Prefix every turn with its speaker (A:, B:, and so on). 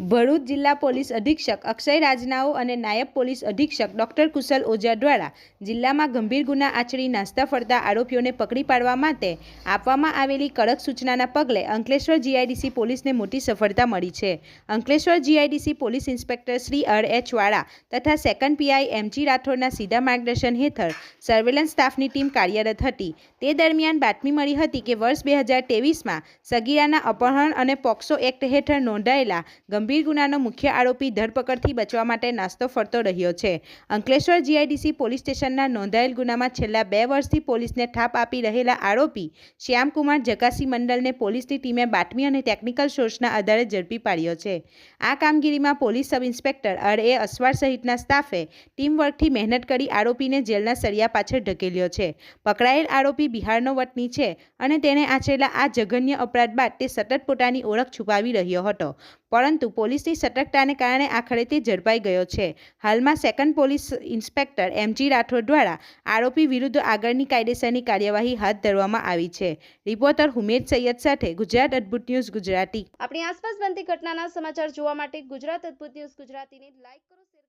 A: ભરૂચ જિલ્લા પોલીસ અધિક્ષક અક્ષય રાજનાઓ અને નાયબ પોલીસ અધિક્ષક ડોક્ટર કુશલ ઓઝા દ્વારા જિલ્લામાં ગંભીર ગુના આચરી નાસ્તા ફરતા આરોપીઓને પકડી પાડવા માટે આપવામાં આવેલી કડક સૂચનાના પગલે અંકલેશ્વર જીઆઈડીસી પોલીસને મોટી સફળતા મળી છે. Ankleshwar GIDC police inspector Shri R H Vala તથા સેકન્ડ પીઆઈ એમજી રાઠોડના સીધા માર્ગદર્શન હેઠળ સર્વેલન્સ સ્ટાફની ટીમ કાર્યરત હતી. તે દરમિયાન બાતમી મળી હતી કે વર્ષ બે હજાર તેવીસમાં સગીરાના અપહરણ અને પોક્સો એક્ટ હેઠળ નોંધાયેલા ગંભીર ગુનાનો મુખ્ય આરોપી ધરપકડથી બચવા માટે નાસ્તો ફરતો રહ્યો છે. અંકલેશ્વર જીઆઈડીસી પોલીસ સ્ટેશનના નોંધાયેલ ગુનામાં છેલ્લા બે વર્ષથી પોલીસને થાપ આપી રહેલા આરોપી શ્યામકુમાર જકાસી મંડલને પોલીસની ટીમે બાતમી અને ટેકનિકલ સોર્સના આધારે ઝડપી પાડ્યો છે. આ કામગીરીમાં પોલીસ સબ ઇન્સ્પેક્ટર અર એ અસવાર સહિતના સ્ટાફે ટીમ વર્કથી મહેનત કરી આરોપીને જેલના સળિયા પાછળ ઢકેલ્યો છે. પકડાયેલ આરોપી બિહારનો વતની છે અને તેણે આચરેલા આ જઘન્ય અપરાધ બાદ તે સતત પોતાની ઓળખ છુપાવી રહ્યો હતો. પરંતુ પોલીસની સતર્કતાને કારણે આખરે તે ઝડપાઈ ગયો છે. હાલમાં second police inspector M G Rathod દ્વારા આરોપી વિરુદ્ધ આગળની કાયદેસરની કાર્યવાહી હાથ ધરવામાં આવી છે. રિપોર્ટર હુમેદ સૈયદ સાથે ગુજરાત અદ્ભુત ન્યૂઝ ગુજરાતી.
B: આપણી આસપાસ બનતી ઘટનાના સમાચાર જોવા માટે ગુજરાત અદ્ભુત ન્યૂઝ ગુજરાતીને લાઈક કરો, શેર